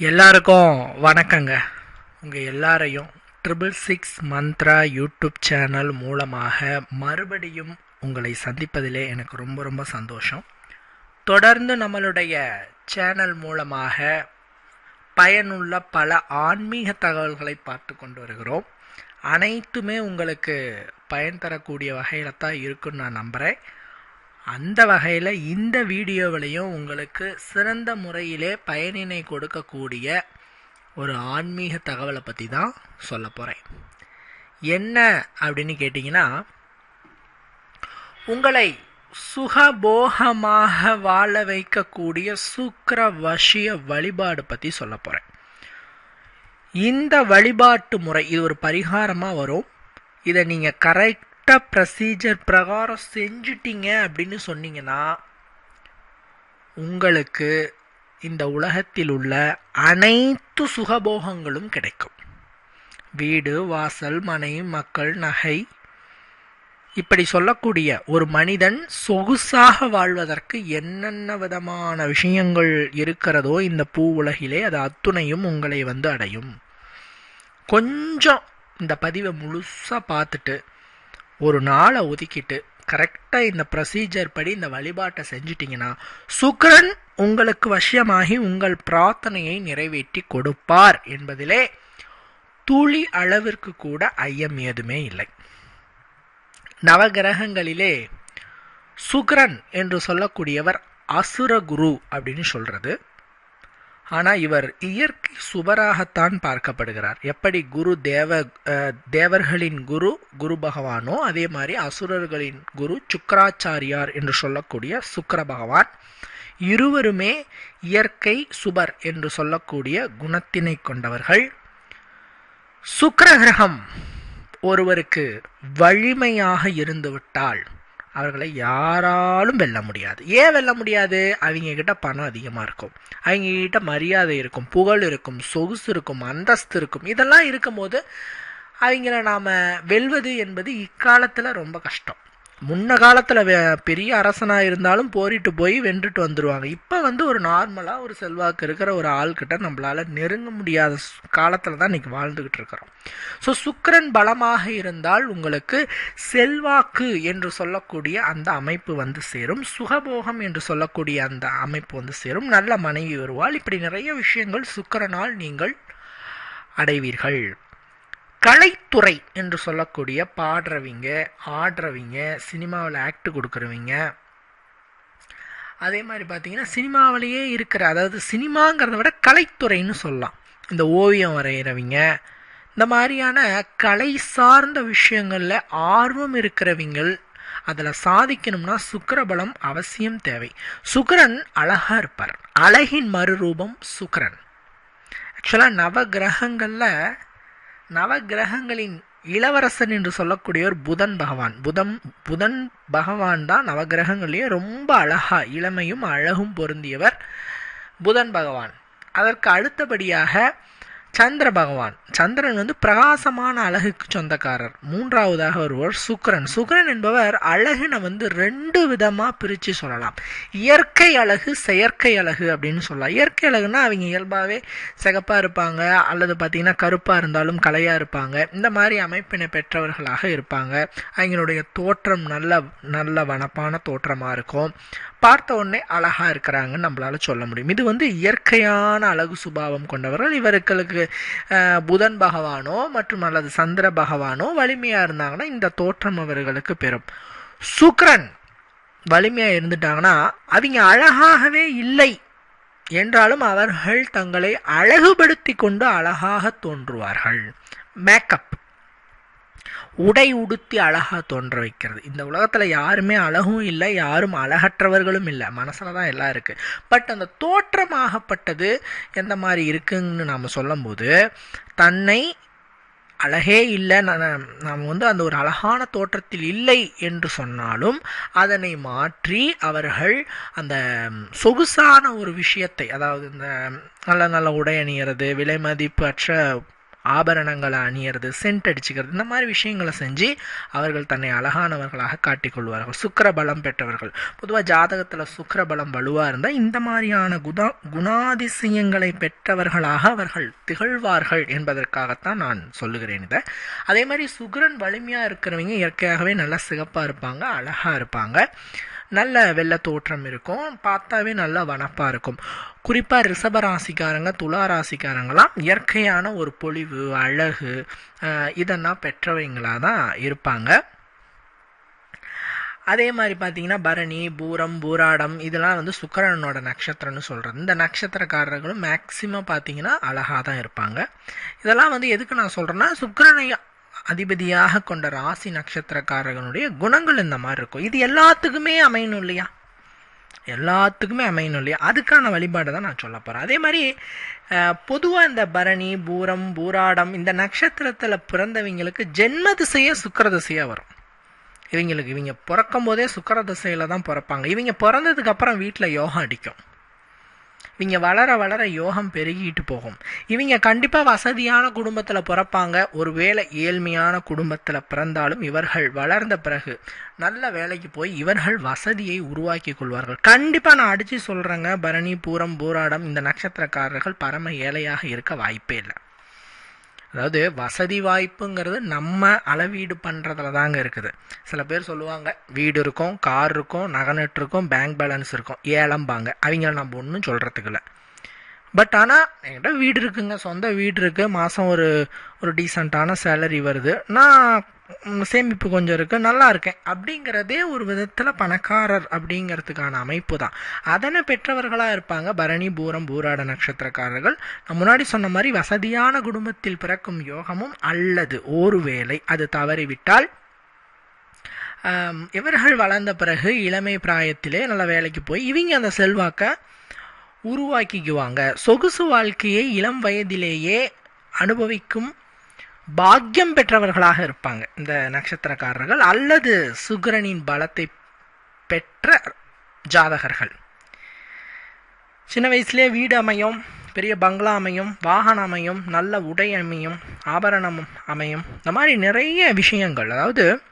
எல்லாருக்கும் வணக்கங்க. உங்கள் எல்லாரையும் triple six Mantra YouTube channel மூலமாக மறுபடியும் உங்களை சந்திப்பதிலே எனக்கு ரொம்ப ரொம்ப சந்தோஷம். தொடர்ந்து நம்மளுடைய சேனல் மூலமாக பயனுள்ள பல ஆன்மீக தகவல்களை பார்த்து கொண்டு வருகிறோம். அனைத்துமே உங்களுக்கு பயன் தரக்கூடிய வகையில் தான் இருக்குன்னு நான் நம்புகிறேன் அந்த வகையில் இந்த வீடியோவிலையும் உங்களுக்கு சிறந்த முறையிலே பயனினை கொடுக்கக்கூடிய ஒரு ஆன்மீக தகவலை பற்றி தான் சொல்ல போகிறேன் என்ன அப்படின்னு கேட்டிங்கன்னா உங்களை சுகபோகமாக வாழ வைக்கக்கூடிய சுக்கர வசிய வழிபாடு பற்றி சொல்ல போகிறேன் இந்த வழிபாட்டு முறை இது ஒரு பரிகாரமாக வரும். இதை நீங்கள் கரெக்ட் கரெக்டாக ப்ரொசீஜர் பிரகாரம் செஞ்சிட்டிங்க அப்படின்னு சொன்னீங்கன்னா உங்களுக்கு இந்த உலகத்தில் உள்ள அனைத்து சுகபோகங்களும் கிடைக்கும். வீடு வாசல் மனை மக்கள் நகை. இப்படி சொல்லக்கூடிய ஒரு மனிதன் சொகுசாக வாழ்வதற்கு என்னென்ன விதமான விஷயங்கள் இருக்கிறதோ இந்த பூ உலகிலே அது அத்துணையும் உங்களை வந்து அடையும். கொஞ்சம் இந்த பதிவை முழுசாக பார்த்துட்டு ஒரு நாளை ஒதுக்கிட்டு கரெக்டாக இந்த ப்ரொசீஜர் படி இந்த வழிபாட்டை செஞ்சிட்டிங்கன்னா சுக்கரன் உங்களுக்கு வசியமாகி உங்கள் பிரார்த்தனையை நிறைவேற்றி கொடுப்பார் என்பதிலே துளி அளவிற்கு கூட ஐயம் ஏதுமே இல்லை. நவகிரகங்களிலே சுக்கரன் என்று சொல்லக்கூடியவர் அசுர குரு அப்படின்னு சொல்கிறது ஆனால் இவர் இயற்கை சுபராகத்தான் பார்க்கப்படுகிறார். எப்படி குரு தேவ தேவர்களின் குரு குரு பகவானோ அதே மாதிரி அசுரர்களின் குரு சுக்கராச்சாரியார் என்று சொல்லக்கூடிய சுக்கர பகவான் இருவருமே இயற்கை சுபர் என்று சொல்லக்கூடிய குணத்தினை கொண்டவர்கள். சுக்கர கிரகம் ஒருவருக்கு வலிமையாக இருந்துவிட்டால் அவர்களை யாராலும் வெல்ல முடியாது. ஏன் வெல்ல முடியாது? அவங்க கிட்ட பணம் அதிகமாக இருக்கும். அவங்க கிட்ட மரியாதை இருக்கும் புகழ் இருக்கும் சொகுசு இருக்கும் அந்தஸ்து இருக்கும். இதெல்லாம் இருக்கும்போது அவங்கள நாம் வெல்வது என்பது இக்காலத்தில் ரொம்ப கஷ்டம். முன்ன காலத்தில் பெரிய அரசனாக இருந்தாலும் போரிட்டு போய் வென்றுட்டு வந்துடுவாங்க இப்போ வந்து ஒரு நார்மலாக ஒரு செல்வாக்கு இருக்கிற ஒரு ஆள்கிட்ட நம்மளால் நெருங்க முடியாத காலத்தில் தான் இன்றைக்கி வாழ்ந்துக்கிட்டு இருக்கிறோம். ஸோ சுக்கரன் பலமாக இருந்தால் உங்களுக்கு செல்வாக்கு என்று சொல்லக்கூடிய அந்த அமைப்பு வந்து சேரும். சுகபோகம் என்று சொல்லக்கூடிய அந்த அமைப்பு வந்து சேரும். நல்ல மனைவி வருவாள். இப்படி நிறைய விஷயங்கள் சுக்கரனால் நீங்கள் அடைவீர்கள். கலைத்துறை என்று சொல்லக்கூடிய பாடுறவங்க ஆடுறவங்க சினிமாவில் ஆக்ட் கொடுக்குறவங்க அதே மாதிரி பார்த்திங்கன்னா சினிமாவிலேயே இருக்கிற அதாவது சினிமாங்கிறத விட கலைத்துறைன்னு சொல்லலாம். இந்த ஓவியம் வரைகிறவங்க இந்த மாதிரியான கலை சார்ந்த விஷயங்களில் ஆர்வம் இருக்கிறவங்கள் அதில் சாதிக்கணும்னா சுக்கரபலம் அவசியம் தேவை. சுக்கரன் அழகாக இருப்பார். அழகின் மறுரூபம் சுக்கரன். ஆக்சுவலாக நவ கிரகங்களில் நவகிரகங்களின் இளவரசன் என்று சொல்லக்கூடியவர் புதன் பகவான். புதன் புதன் பகவான் தான் நவகிரகங்களிலேயே ரொம்ப அழகா இளமையும் அழகும் பொருந்தியவர் புதன் பகவான். அதற்கு அடுத்தபடியாக சந்திர பகவான் சந்திரன் வந்து பிரகாசமான அழகுக்கு சொந்தக்காரர். மூன்றாவதாக ஒருவர் சுக்கரன் சுக்கரன் என்பவர் அழகுனை வந்து ரெண்டு விதமாக பிரித்து சொல்லலாம். இயற்கை அழகு செயற்கை அழகு அப்படின்னு சொல்லலாம். இயற்கை அழகுனா அவங்க இயல்பாகவே சிகப்பாக இருப்பாங்க அல்லது பார்த்திங்கன்னா கருப்பாக இருந்தாலும் கலையாக இருப்பாங்க. இந்த மாதிரி அமைப்பினை பெற்றவர்களாக இருப்பாங்க. அவங்களுடைய தோற்றம் நல்ல நல்ல வனப்பான தோற்றமாக இருக்கும். பார்த்த உடனே அழகாக இருக்கிறாங்கன்னு நம்மளால் சொல்ல முடியும். இது வந்து இயற்கையான அழகு சுபாவம் கொண்டவர்கள். இவர்களுக்கு புதன் பகவானோ மற்றும் அல்லது சந்திர பகவானோ வலிமையாக இருந்தாங்கன்னா இந்த தோற்றம் அவர்களுக்கு பெறும். சுக்ரன் வலிமையாக இருந்துட்டாங்கன்னா அவங்க அழகாகவே இல்லை என்றாலும் அவர்கள் தங்களை அழகுபடுத்தி கொண்டு அழகாக தோன்றுவார்கள். மேக்கப் உடை உடுத்தி அழகாக தோன்ற வைக்கிறது. இந்த உலகத்தில் யாருமே அழகும் இல்லை யாரும் அழகற்றவர்களும் இல்லை. மனசில் தான் எல்லாம் இருக்குது பட் அந்த தோற்றமாகப்பட்டது எந்த மாதிரி இருக்குன்னு நாம் சொல்லும்போது தன்னை அழகே இல்லை நாம் வந்து அந்த ஒரு அழகான தோற்றத்தில் இல்லை என்று சொன்னாலும் அதனை மாற்றி அவர்கள் அந்த சொகுசான ஒரு விஷயத்தை அதாவது இந்த நல்ல நல்ல உடை அணிகிறது விலை மதிப்பு அற்ற ஆபரணங்களை அணியறது சென்ட் அடிச்சுக்கிறது இந்த மாதிரி விஷயங்களை செஞ்சு அவர்கள் தன்னை அழகானவர்களாக காட்டிக்கொள்வார்கள். சுக்கிர பலம் பெற்றவர்கள். பொதுவாக ஜாதகத்தில் சுக்கிர பலம் வலுவாக இருந்தால் இந்த மாதிரியான குதா குணாதிசயங்களை பெற்றவர்களாக அவர்கள் திகழ்வார்கள் என்பதற்காகத்தான் நான் சொல்லுகிறேன் இதை. அதே மாதிரி சுக்கிரன் வலிமையாக இருக்கிறவங்க இயற்கையாகவே நல்லா சிகப்பாக இருப்பாங்க அழகாக இருப்பாங்க. நல்ல வெள்ளை தோற்றம் இருக்கும். பார்த்தாவே நல்லா வனப்பாக இருக்கும். குறிப்பாக ரிஷபராசிக்காரங்க துலா ராசிக்காரங்களாம் இயற்கையான ஒரு பொலிவு அழகு இதெல்லாம் பெற்றவங்களாக தான் இருப்பாங்க. அதே மாதிரி பார்த்தீங்கன்னா பரணி பூரம் பூராடம் இதெல்லாம் வந்து சுக்கரனோட நட்சத்திரம்னு சொல்கிறது இந்த நட்சத்திரக்காரர்களும் மேக்சிமம் பார்த்தீங்கன்னா அழகாக தான் இருப்பாங்க. இதெல்லாம் வந்து எதுக்கு நான் சொல்கிறேன்னா சுக்கரனை அதிபதியாக கொண்ட ராசி நட்சத்திரக்காரர்களுடைய குணங்கள் இந்த மாதிரி இருக்கும். இது எல்லாத்துக்குமே அமையணும் இல்லையா? எல்லாத்துக்குமே அமையணும் இல்லையா? அதுக்கான வழிபாடை தான் நான் சொல்ல போகிறேன் அதே மாதிரி பொதுவாக இந்த பரணி பூரம் பூராடம் இந்த நட்சத்திரத்தில் பிறந்தவங்களுக்கு ஜென்ம திசையே சுக்கிர திசையாக வரும். இவங்களுக்கு இவங்க பிறக்கும் போதே சுக்கிர திசையில் தான் பிறப்பாங்க. இவங்க பிறந்ததுக்கப்புறம் வீட்டில் யோகா அடிக்கும். இவங்க வளர வளர யோகம் பெருகிட்டு போகும். இவங்க கண்டிப்பாக வசதியான குடும்பத்தில் பிறப்பாங்க. ஒருவேளை ஏழ்மையான குடும்பத்தில் பிறந்தாலும் இவர்கள் வளர்ந்த பிறகு நல்ல வேலைக்கு போய் இவர்கள் வசதியை உருவாக்கி கொள்வார்கள். கண்டிப்பாக நான் அடித்து சொல்கிறேங்க பரணி பூரம் பூராடம் இந்த நட்சத்திரக்காரர்கள் பரம ஏழையாக இருக்க வாய்ப்பே இல்லை. அதாவது வசதி வாய்ப்புங்கிறது நம்ம அளவீடு பண்ணுறதுல தாங்க இருக்குது. சில பேர் சொல்லுவாங்க வீடு இருக்கும் கார் இருக்கும் நகநட்டு இருக்கும் பேங்க் பேலன்ஸ் இருக்கும் ஏலம்பாங்க அவங்கள நம்ம ஒன்றும் சொல்கிறதுக்கு இல்லை. பட் ஆனால் என்கிட்ட வீடு இருக்குங்க சொந்த வீடு இருக்குது மாதம் ஒரு ஒரு டீசெண்டான சேலரி வருது. நான் சேமிப்பு கொஞ்சம் இருக்குது நல்லா இருக்கேன். அப்படிங்கிறதே ஒரு விதத்தில் பணக்காரர் அப்படிங்கிறதுக்கான அமைப்பு தான். அதனை பெற்றவர்களாக இருப்பாங்க. பரணி பூரம் பூராட நட்சத்திரக்காரர்கள். நான் முன்னாடி சொன்ன மாதிரி வசதியான குடும்பத்தில் பிறக்கும் யோகமும் அல்லது ஒருவேளை அது தவறிவிட்டால் இவர்கள் வளர்ந்த பிறகு இளமை பிராயத்திலே நல்ல வேலைக்கு போய் இவங்க அந்த செல்வாக்கை உருவாக்கிக்குவாங்க. சொகுசு வாழ்க்கையை இளம் வயதிலேயே அனுபவிக்கும் பாக்கியம் பெற்றவர்களாக இருப்பாங்க. இந்த நட்சத்திரக்காரர்கள் அல்லது சுக்கிரனின் பலத்தை பெற்ற ஜாதகர்கள். சின்ன வயசுலேயே வீடு அமையும் பெரிய பங்களா அமையும் வாகனம் அமையும் நல்ல உடை அமையும் ஆபரணம் அமையும். இந்த மாதிரி நிறைய விஷயங்கள். அதாவது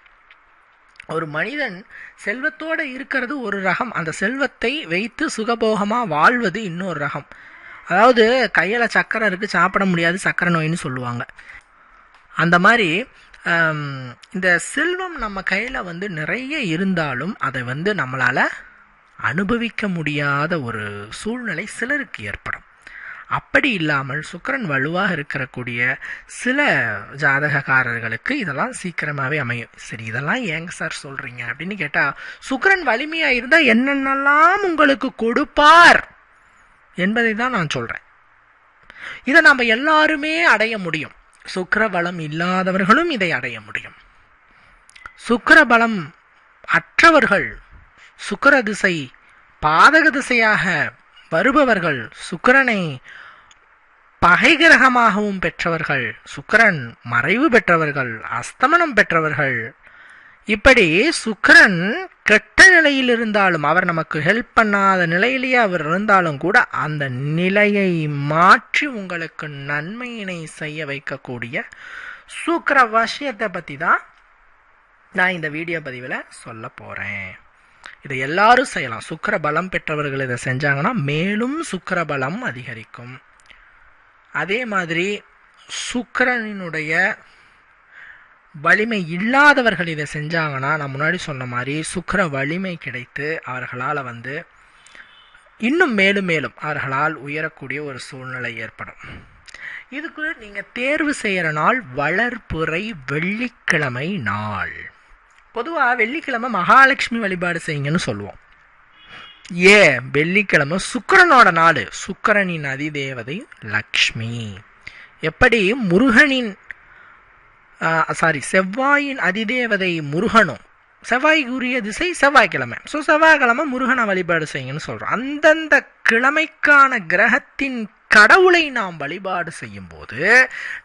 ஒரு மனிதன் செல்வத்தோடு இருக்கிறது ஒரு ரகம். அந்த செல்வத்தை வைத்து சுகபோகமாக வாழ்வது இன்னொரு ரகம். அதாவது கையில் சக்கரை இருக்குது சாப்பிட முடியாது சக்கரை நோயின்னு சொல்லுவாங்க. அந்த மாதிரி இந்த செல்வம் நம்ம கையில் வந்து நிறைய இருந்தாலும் அதை வந்து நம்மளால் அனுபவிக்க முடியாத ஒரு சூழ்நிலை சிலருக்கு ஏற்படும். அப்படி இல்லாமல் சுக்கரன் வலுவாக இருக்கக்கூடிய சில ஜாதகக்காரர்களுக்கு இதெல்லாம் சீக்கிரமாகவே அமையும். சரி இதெல்லாம் ஏங்க சார் சொல்கிறீங்க அப்படின்னு கேட்டால் சுக்கரன் வலிமையாக இருந்தால் என்னென்னலாம் உங்களுக்கு கொடுப்பார் என்பதை தான் நான் சொல்கிறேன் இதை நம்ம எல்லாருமே அடைய முடியும். சுக்கிர பலம் இல்லாதவர்களும் இதை அடைய முடியும். சுக்கிர பலம் அற்றவர்கள் சுக்கர திசை பாதக திசையாக வருபவர்கள் சுக்கரனை பகை கிரகமாகவும் பெற்றவர்கள் சுக்கரன் மறைவு பெற்றவர்கள் அஸ்தமனம் பெற்றவர்கள் இப்படி சுக்ரன் கெட்ட நிலையில் இருந்தாலும் அவர் நமக்கு ஹெல்ப் பண்ணாத நிலையிலேயே அவர் இருந்தாலும் கூட அந்த நிலையை மாற்றி உங்களுக்கு நன்மையினை செய்ய வைக்கக்கூடிய சுக்கர வசியத்தை பற்றி தான் நான் இந்த வீடியோ பதிவில் சொல்ல போகிறேன் இதை எல்லாரும் செய்யலாம். சுக்கர பலம் பெற்றவர்கள் இதை செஞ்சாங்கன்னா மேலும் சுக்கர பலம் அதிகரிக்கும். அதே மாதிரி சுக்கரனினுடைய வலிமை இல்லாதவர்கள் இதை செஞ்சாங்கன்னா நான் முன்னாடி சொன்ன மாதிரி சுக்கர வலிமை கிடைத்து அவர்களால் வந்து இன்னும் மேலும் மேலும் அவர்களால் உயரக்கூடிய ஒரு சூழ்நிலை ஏற்படும். இதுக்கு நீங்கள் தேர்வு செய்கிற நாள் வளர்ப்புறை வெள்ளிக்கிழமை நாள். பொதுவாக வெள்ளிக்கிழமை மகாலட்சுமி வழிபாடு செய்யுங்கன்னு சொல்லுவோம். ஏன்? வெள்ளிக்கிழமை சுக்கரனோட நாள். சுக்கரனின் அதிதேவதை லக்ஷ்மி. எப்படி? முருகனின் சாரி செவ்வாயின் அதிதேவதை முருகனும் செவ்வாய்க்குரிய திசை செவ்வாய்க்கிழமை. ஸோ செவ்வாய்க்கிழமை முருகனை வழிபாடு செய்யுங்கன்னு சொல்கிறோம் அந்தந்த கிழமைக்கான கிரகத்தின் கடவுளை நாம் வழிபாடு செய்யும்போது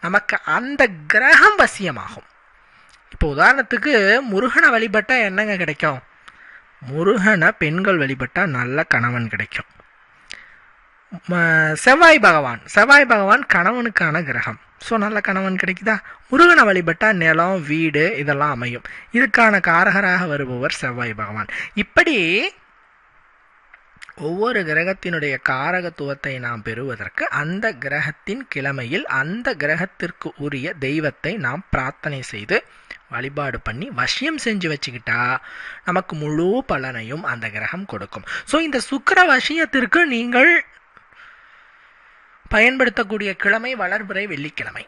நமக்கு அந்த கிரகம் வசியமாகும். இப்போ உதாரணத்துக்கு முருகனை வழிபட்டால் என்னங்க கிடைக்கும்? முருகனை பெண்கள் வழிபட்டால் நல்ல கணவன் கிடைக்கும். செவ்வாய் பகவான். செவ்வாய் பகவான் கணவனுக்கான கிரகம். ஸோ நல்ல கணவன் கிடைக்குதா? முருகனை வழிபட்டால் நிலம் வீடு இதெல்லாம் அமையும். இதுக்கான காரகராக வருபவர் செவ்வாய் பகவான். இப்படி ஒவ்வொரு கிரகத்தினுடைய காரகத்துவத்தை நாம் பெறுவதற்கு அந்த கிரகத்தின் கிழமையில் அந்த கிரகத்திற்கு உரிய தெய்வத்தை நாம் பிரார்த்தனை செய்து வழிபாடு பண்ணி வசியம் செஞ்சு வச்சுக்கிட்டா நமக்கு முழு பலனையும் அந்த கிரகம் கொடுக்கும். ஸோ இந்த சுக்கிர வசியத்திற்கு நீங்கள் பயன்படுத்தக்கூடிய கிழமை வளர்பிறை வெள்ளிக்கிழமை.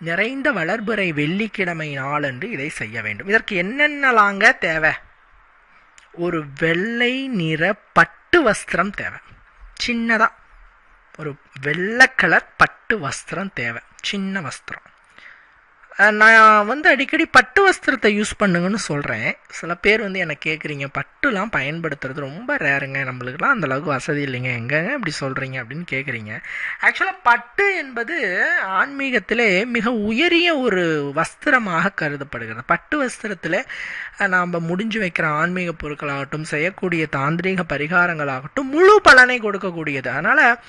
நிறைந்த வளர்பிறை வெள்ளிக்கிழமை நாளன்று இதை செய்ய வேண்டும். இதற்கு என்னென்னலாங்க தேவை? ஒரு வெள்ளை நிற பட்டு வஸ்திரம் தேவை. சின்னதாக ஒரு வெள்ளை கலர் பட்டு வஸ்திரம் தேவை. சின்ன வஸ்திரம். நான் வந்து அடிக்கடி பட்டு வஸ்திரத்தை யூஸ் பண்ணுங்கன்னு சொல்கிறேன் சில பேர் வந்து என்னை கேட்குறீங்க பட்டுலாம் பயன்படுத்துறது ரொம்ப ரேருங்க நம்மளுக்குலாம் அந்த அளவுக்கு வசதி இல்லைங்க. எங்கங்க இப்படி சொல்கிறீங்க அப்படின்னு கேட்குறீங்க ஆக்சுவலாக பட்டு என்பது ஆன்மீகத்திலே மிக உயரிய ஒரு வஸ்திரமாக கருதப்படுகிறது. பட்டு வஸ்திரத்தில் நாம் முடிஞ்சு வைக்கிற ஆன்மீக பொருட்களாகட்டும் செய்யக்கூடிய தாந்திரீக பரிகாரங்களாகட்டும் முழு பலனை கொடுக்கக்கூடியது. அதனால்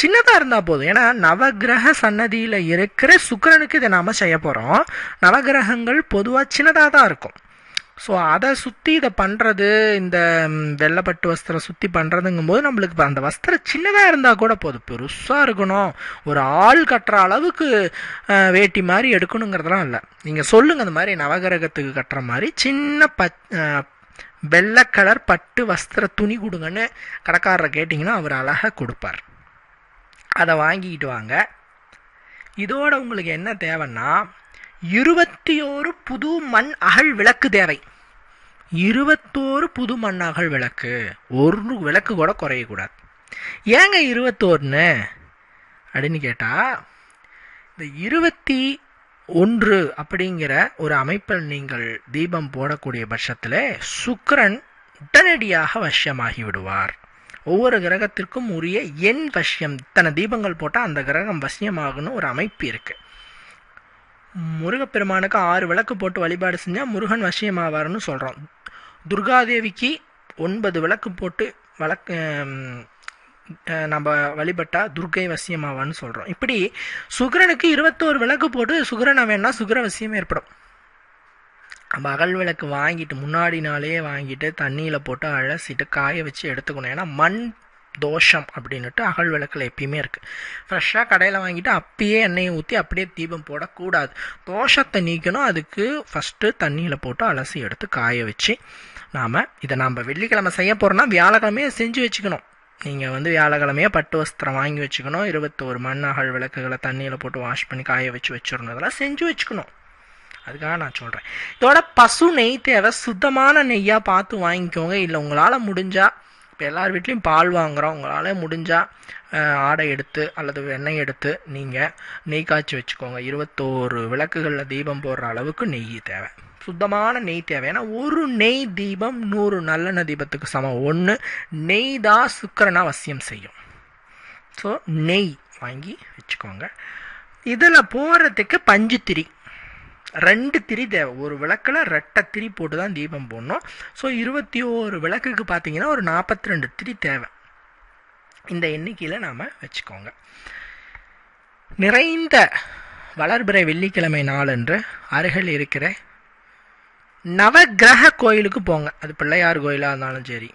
சின்னதாக இருந்தால் போதும். ஏன்னா நவகிரக சன்னதியில் இருக்கிற சுக்கிரனுக்கு இதை நாம் செய்ய போகிறோம் நவகிரகங்கள் பொதுவாக சின்னதாக தான் இருக்கும். ஸோ அதை சுற்றி இதை பண்ணுறது இந்த ம், வெள்ளைப்பட்டு வஸ்திரம் சுற்றி பண்ணுறதுங்கும்போது நம்மளுக்கு அந்த வஸ்திரம் சின்னதாக இருந்தால் கூட போதும். பெருசாக இருக்கணும். ஒரு ஆள் கட்டுற அளவுக்கு வேட்டி மாதிரி எடுக்கணுங்கிறதெல்லாம் இல்லை. நீங்கள் சொல்லுங்கள் அந்த மாதிரி நவகிரகத்துக்கு கட்டுற மாதிரி சின்ன பச் வெள்ளை கலர் பட்டு வஸ்திர துணி கொடுங்கன்னு கடைக்காரரை கேட்டிங்கன்னா அவர் அழகாக கொடுப்பார். அதை வாங்கிக்கிட்டு வாங்க. இதோட உங்களுக்கு என்ன தேவைன்னா இருபத்தி ஓரு புது மண் அகல் விளக்கு தேவை. இருபத்தோரு புது மண் அகல் விளக்கு. ஒரு விளக்கு கூட குறையக்கூடாது. ஏங்க இருபத்தோருன்னு? அப்படின்னு கேட்டால் இந்த இருபத்தி ஒன்று அப்படிங்கிற ஒரு அமைப்பில் நீங்கள் தீபம் போடக்கூடிய பட்சத்தில் சுக்கரன் உடனடியாக வசியமாகி விடுவார். ஒவ்வொரு கிரகத்திற்கும் உரிய எண் வசியம் இத்தனை தீபங்கள் போட்டால் அந்த கிரகம் வசியமாகணும் ஒரு அமைப்பு இருக்குது முருகப்பெருமானுக்கு ஆறு விளக்கு போட்டு வழிபாடு செஞ்சால் முருகன் வசியமாவார்னு சொல்கிறோம் துர்காதேவிக்கு ஒன்பது விளக்கு போட்டு வழக்கு நம்ம வழிபட்டால் துர்க்கை வசியமாவான்னு சொல்கிறோம் இப்படி சுகரனுக்கு இருபத்தோரு விளக்கு போட்டு சுகரனை வேணால் சுகர வசியம் ஏற்படும். நம்ம அகல் விளக்கு வாங்கிட்டு முன்னாடி நாளே வாங்கிட்டு தண்ணியில் போட்டு அலசிட்டு காய வச்சு எடுத்துக்கணும். ஏன்னா மண் தோஷம் அப்படின்னுட்டு அகல் விளக்கில் எப்பயுமே இருக்குது ஃப்ரெஷ்ஷாக கடையில் வாங்கிட்டு அப்பயே எண்ணெயை ஊற்றி அப்படியே தீபம் போடக்கூடாது. தோஷத்தை நீக்கணும். அதுக்கு ஃபஸ்ட்டு தண்ணியில் போட்டு அலசி எடுத்து காய வச்சு நாம் இதை நாம் வெள்ளிக்கிழமை செய்ய போகிறோன்னா வியாழக்கிழமையே செஞ்சு வச்சுக்கணும். நீங்கள் வந்து வியாழக்கிழமையே பட்டு வஸ்திரம் வாங்கி வச்சுக்கணும். இருபத்தோரு மண் அகல் விளக்குகளை தண்ணியில் போட்டு வாஷ் பண்ணி காய வச்சு வச்சிடணும். இதெல்லாம் செஞ்சு வச்சுக்கணும். அதுக்காக நான் சொல்கிறேன் இதோட பசு நெய் தேவை. சுத்தமான நெய்யாக பார்த்து வாங்கிக்கோங்க. இல்லை உங்களால் முடிஞ்சால் இப்போ எல்லார் வீட்லேயும் பால் வாங்குகிறோம் உங்களால் முடிஞ்சால் ஆடை எடுத்து அல்லது வெண்ணெய் எடுத்து நீங்கள் நெய் காய்ச்சி வச்சுக்கோங்க. இருபத்தோரு விளக்குகளில் தீபம் போடுற அளவுக்கு நெய் தேவை. சுத்தமான நெய் தேவை. ஏன்னா ஒரு நெய் தீபம் நூறு நல்லெண்ணெய் தீபத்துக்கு சமம். ஒன்று நெய் தான் சுக்கரனை அவசியம் செய்யும். ஸோ நெய் வாங்கி வச்சுக்கோங்க. இதில் போகிறதுக்கு பஞ்சுத்திரி ரெண்டு திரி தேவை. ஒரு விளக்கில் ரெட்டை திரி போட்டு தான் தீபம் போடணும். ஸோ இருபத்தி ஓரு விளக்குக்கு பார்த்தீங்கன்னா ஒரு நாற்பத்தி ரெண்டு திரி தேவை. இந்த எண்ணிக்கையில் நாம் வச்சுக்கோங்க. நிறைந்த வளர்பிறை வெள்ளிக்கிழமை நாளன்று அருகில் இருக்கிற நவக்கிரக கோயிலுக்கு போங்க. அது பிள்ளையார் கோயிலாக இருந்தாலும் சரி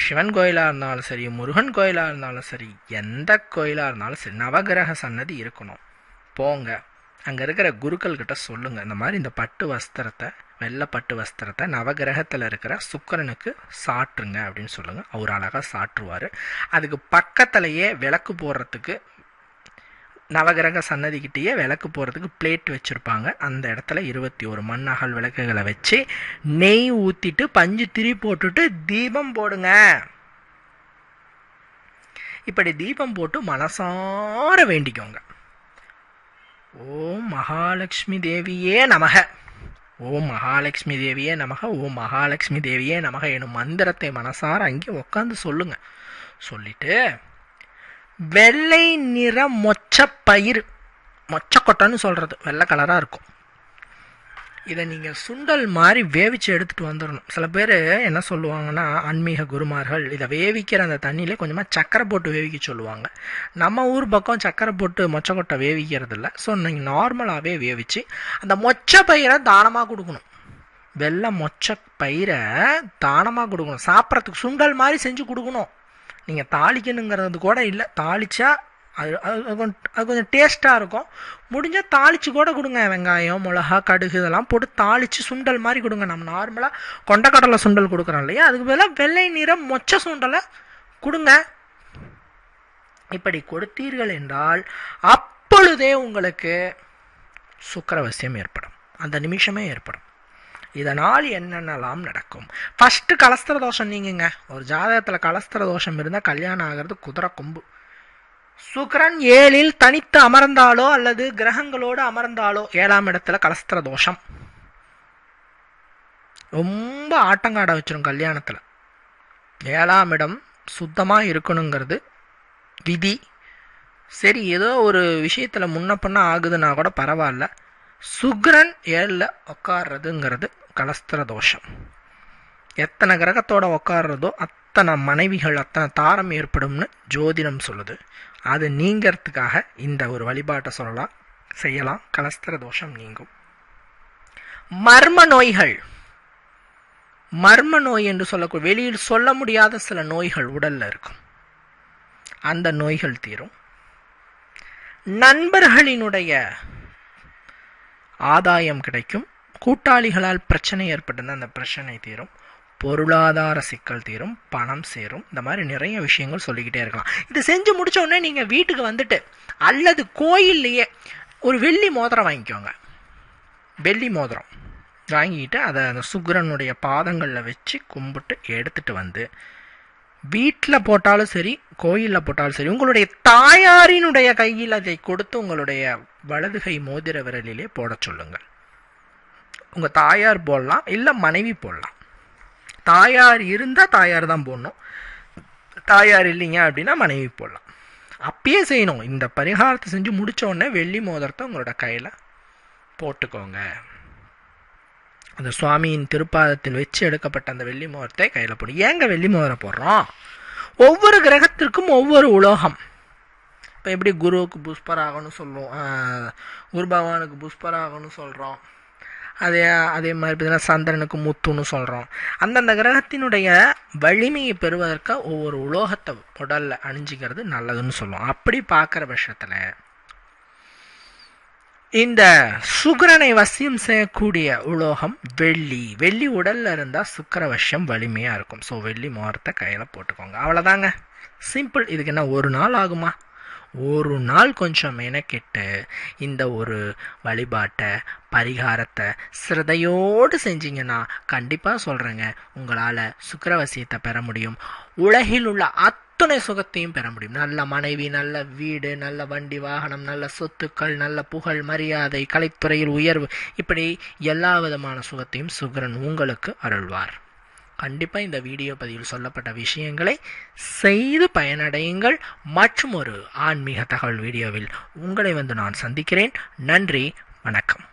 சிவன் கோயிலாக இருந்தாலும் சரி முருகன் கோயிலாக இருந்தாலும் சரி எந்த கோயிலாக இருந்தாலும் சரி நவகிரக சன்னதி இருக்கணும். போங்க. அங்கே இருக்கிற குருக்கள் கிட்ட இந்த மாதிரி இந்த பட்டு வஸ்திரத்தை வெள்ளை பட்டு வஸ்திரத்தை நவகிரகத்தில் இருக்கிற சுக்கிரனுக்கு சாற்றுங்க அப்படின்னு சொல்லுங்கள் அவர் அழகாக சாற்றுவார். அதுக்கு பக்கத்துலேயே விளக்கு போடுறதுக்கு நவகிரக சன்னதிக்கிட்டேயே விளக்கு போகிறதுக்கு பிளேட் வச்சுருப்பாங்க. அந்த இடத்துல இருபத்தி ஒரு மண் அகல் விளக்குகளை வச்சு நெய் ஊற்றிட்டு பஞ்சு திரி போட்டுட்டு தீபம் போடுங்க. இப்படி தீபம் போட்டு மனசார வேண்டிக்கோங்க. ஓம் மகாலட்சுமி தேவியே நமக. ஓம் மகாலட்சுமி தேவியே நமக. ஓம் மகாலட்சுமி தேவியே நமக எனும் மந்திரத்தை மனசார அங்கே உட்காந்து சொல்லுங்க. சொல்லிட்டு வெள்ளை நிற மொச்ச பயிர் மொச்சக்கொட்டைன்னு சொல்கிறது வெள்ளை கலராக இருக்கும். இதை நீங்கள் சுண்டல் மாதிரி வேவிச்சு எடுத்துகிட்டு வந்துடணும். சில பேர் என்ன சொல்லுவாங்கன்னா ஆன்மீக குருமார்கள் இதை வேவிக்கிற அந்த தண்ணியில் கொஞ்சமாக சக்கரை போட்டு வேவிக்க சொல்லுவாங்க. நம்ம ஊர் பக்கம் சக்கரை போட்டு மொச்சக்கொட்டை வேவிக்கிறது இல்லை ஸோ நீங்கள் நார்மலாகவே வேவிச்சு அந்த மொச்சை பயிரை தானமாக கொடுக்கணும். வெள்ளை மொச்சை பயிரை தானமாக கொடுக்கணும். சாப்பிட்றதுக்கு சுண்டல் மாதிரி செஞ்சு கொடுக்கணும். நீங்கள் தாளிக்கணுங்கிறது கூட இல்லை. தாளித்தா அது கொஞ்சம் அது கொஞ்சம் டேஸ்ட்டாக இருக்கும். முடிஞ்சால் தாளித்து கூட கொடுங்க வெங்காயம் மிளகா கடுகு இதெல்லாம் போட்டு தாளித்து சுண்டல் மாதிரி கொடுங்க. நம்ம நார்மலாக கொண்டக்கடலை சுண்டல் கொடுக்குறோம் இல்லையா? அதுக்கு பதிலாக வெள்ளை நிறம் மொச்ச சுண்டலை கொடுங்க. இப்படி கொடுத்தீர்கள் என்றால் அப்பொழுதே உங்களுக்கு சுக்கரவசியம் ஏற்படும். அந்த நிமிஷமே ஏற்படும். இதனால் என்னென்னலாம் நடக்கும்? ஃபஸ்ட்டு கலஸ்திர தோஷம் நீங்குங்க. ஒரு ஜாதகத்தில் கலஸ்திர தோஷம் இருந்தால் கல்யாணம் ஆகிறது குதிரை கொம்பு. சுக்கரன் ஏழில் தனித்து அமர்ந்தாலோ அல்லது கிரகங்களோடு அமர்ந்தாலோ ஏழாம் இடத்துல கலஸ்திர தோஷம். ரொம்ப ஆட்டங்காட வச்சிரும் கல்யாணத்தில். ஏழாம் இடம் சுத்தமாக இருக்கணுங்கிறது விதி. சரி ஏதோ ஒரு விஷயத்தில் முன்ன பண்ண ஆகுதுன்னா கூட பரவாயில்ல. சுக்ரன் ஏழில் உட்கார்றதுங்கிறது கலஸ்திர தோஷம். எத்தனை கிரகத்தோட உட்கார்றதோ அத்தனை மனைவிகள் அத்தனை தாரம் ஏற்படும்னு ஜோதிடம் சொல்லுது. அது நீங்கிறதுக்காக இந்த ஒரு வழிபாட்டை சொல்லலாம் செய்யலாம். கலஸ்திர தோஷம் நீங்கும். மர்ம நோய்கள். மர்ம நோய் என்று சொல்லக்கூடிய வெளியில் சொல்ல முடியாத சில நோய்கள் உடல்ல இருக்கும். அந்த நோய்கள் தீரும். நண்பர்களினுடைய ஆதாயம் கிடைக்கும். கூட்டாளிகளால் பிரச்சனை ஏற்பட்டிருந்தால் அந்த பிரச்சனை தீரும். பொருளாதார சிக்கல் தீரும் பணம் சேரும். இந்த மாதிரி நிறைய விஷயங்கள் சொல்லிக்கிட்டே இருக்கலாம். இது செஞ்சு முடிச்ச உடனே நீங்கள் வீட்டுக்கு வந்துட்டு அல்லது கோயில்லையே ஒரு வெள்ளி மோதிரம் வாங்கிக்கோங்க. வெள்ளி மோதிரம். வாங்கிக்கிட்டு அதை அந்த சுக்கிரனுடைய பாதங்களில் வச்சு கும்பிட்டு எடுத்துகிட்டு வந்து வீட்டில் போட்டாலும் சரி கோயிலில் போட்டாலும் சரி உங்களுடைய தாயாரினுடைய கையில் அதை கொடுத்து உங்களுடைய வலதுகை மோதிர விரலிலே போடச் சொல்லுங்கள். உங்கள் தாயார் போடலாம் இல்லை மனைவி போடலாம். தாயார் இருந்தால் தாயார் தான் போடணும். தாயார் இல்லைங்க அப்படின்னா மனைவி போடலாம். அப்பயே செய்யணும். இந்த பரிகாரத்தை செஞ்சு முடிச்ச உடனே வெள்ளி மோதிரத்தை உங்களோட கையில் போட்டுக்கோங்க. அந்த சுவாமியின் திருப்பாதத்தில் வச்சு எடுக்கப்பட்ட அந்த வெள்ளி மோதிரத்தை கையில் போடும் ஏங்க வெள்ளி மோதிரம் போடுறோம்? ஒவ்வொரு கிரகத்திற்கும் ஒவ்வொரு உலோகம். இப்போ எப்படி குருவுக்கு புஷ்பராகன்னு சொல்லுவோம் ஆஹ், குரு பகவானுக்கு புஷ்பராகன்னு சொல்கிறோம் அதே அதே மாதிரி பார்த்தீங்கன்னா சந்திரனுக்கு முத்துன்னு சொல்கிறோம் அந்தந்த கிரகத்தினுடைய வலிமையை பெறுவதற்கு ஒவ்வொரு உலோகத்தை உடலில் அணிஞ்சிக்கிறது நல்லதுன்னு சொல்லுவோம். அப்படி பார்க்குற பட்சத்தில் இந்த சுக்கரனை வசியம் செய்யக்கூடிய உலோகம் வெள்ளி. வெள்ளி உடலில் இருந்தால் சுக்கிர வசியம் வலிமையாக இருக்கும். ஸோ வெள்ளி மோரத்தை கையில் போட்டுக்கோங்க. அவ்வளோதாங்க சிம்பிள் இதுக்கு என்ன ஒரு நாள் ஆகுமா? ஒரு நாள் கொஞ்சம் மெனக்கெட்டு இந்த ஒரு வழிபாட்டை பரிகாரத்தை சிரதையோடு செஞ்சீங்கன்னா கண்டிப்பாக சொல்கிறேங்க உங்களால் சுக்கிரவசியத்தை பெற முடியும். உலகில் உள்ள அத்தனை சுகத்தையும் பெற முடியும். நல்ல மனைவி நல்ல வீடு நல்ல வண்டி வாகனம் நல்ல சொத்துக்கள் நல்ல புகழ் மரியாதை கலைத்துறையில் உயர்வு இப்படி எல்லா விதமான சுகத்தையும் சுக்கரன் உங்களுக்கு அருள்வார். கண்டிப்பாக இந்த வீடியோ பதிவில் சொல்லப்பட்ட விஷயங்களை செய்து பயனடையுங்கள். மற்றும் ஒரு ஆன்மீக தகவல் வீடியோவில் உங்களை வந்து நான் சந்திக்கிறேன். நன்றி வணக்கம்.